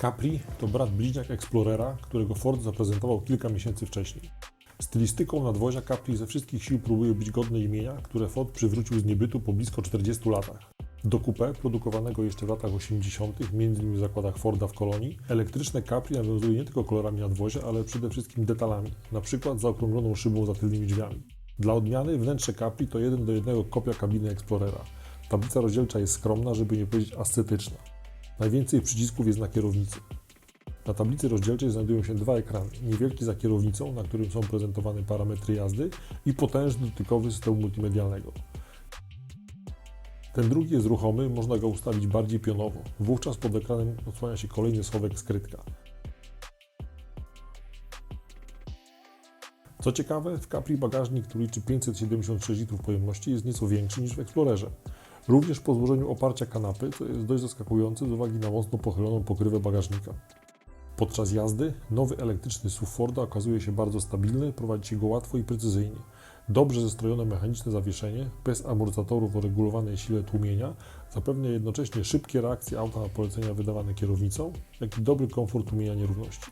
Capri to brat bliźniak Explorera, którego Ford zaprezentował kilka miesięcy wcześniej. Stylistyką nadwozia Capri ze wszystkich sił próbuje być godne imienia, które Ford przywrócił z niebytu po blisko 40 latach. Do coupé, produkowanego jeszcze w latach 80., m.in. w zakładach Forda w Kolonii, elektryczne Capri nawiązuje nie tylko kolorami nadwozia, ale przede wszystkim detalami, np. zaokrągloną szybą za tylnymi drzwiami. Dla odmiany wnętrze Capri to jeden do jednego kopia kabiny Explorera. Tablica rozdzielcza jest skromna, żeby nie powiedzieć ascetyczna. Najwięcej przycisków jest na kierownicy. Na tablicy rozdzielczej znajdują się dwa ekrany. Niewielki za kierownicą, na którym są prezentowane parametry jazdy i potężny dotykowy systemu multimedialnego. Ten drugi jest ruchomy, można go ustawić bardziej pionowo. Wówczas pod ekranem odsłania się kolejny schowek skrytka. Co ciekawe, w Capri bagażnik, który liczy 576 litrów pojemności, jest nieco większy niż w Explorerze. Również po złożeniu oparcia kanapy, co jest dość zaskakujące z uwagi na mocno pochyloną pokrywę bagażnika. Podczas jazdy nowy elektryczny SUV Forda okazuje się bardzo stabilny, prowadzi się go łatwo i precyzyjnie. Dobrze zestrojone mechaniczne zawieszenie, bez amortyzatorów o regulowanej sile tłumienia, zapewnia jednocześnie szybkie reakcje auta na polecenia wydawane kierownicą, jak i dobry komfort tłumienia nierówności.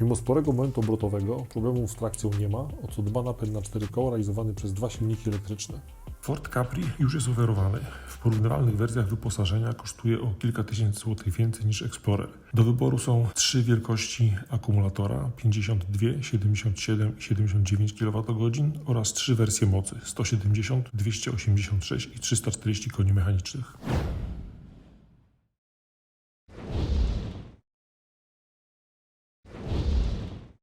Mimo sporego momentu obrotowego, problemów z trakcją nie ma, o co dba napęd na cztery koła realizowany przez dwa silniki elektryczne. Ford Capri już jest oferowany. W porównywalnych wersjach wyposażenia kosztuje o kilka tysięcy złotych więcej niż Explorer. Do wyboru są trzy wielkości akumulatora 52, 77 i 79 kWh oraz trzy wersje mocy 170, 286 i 340 koni mechanicznych.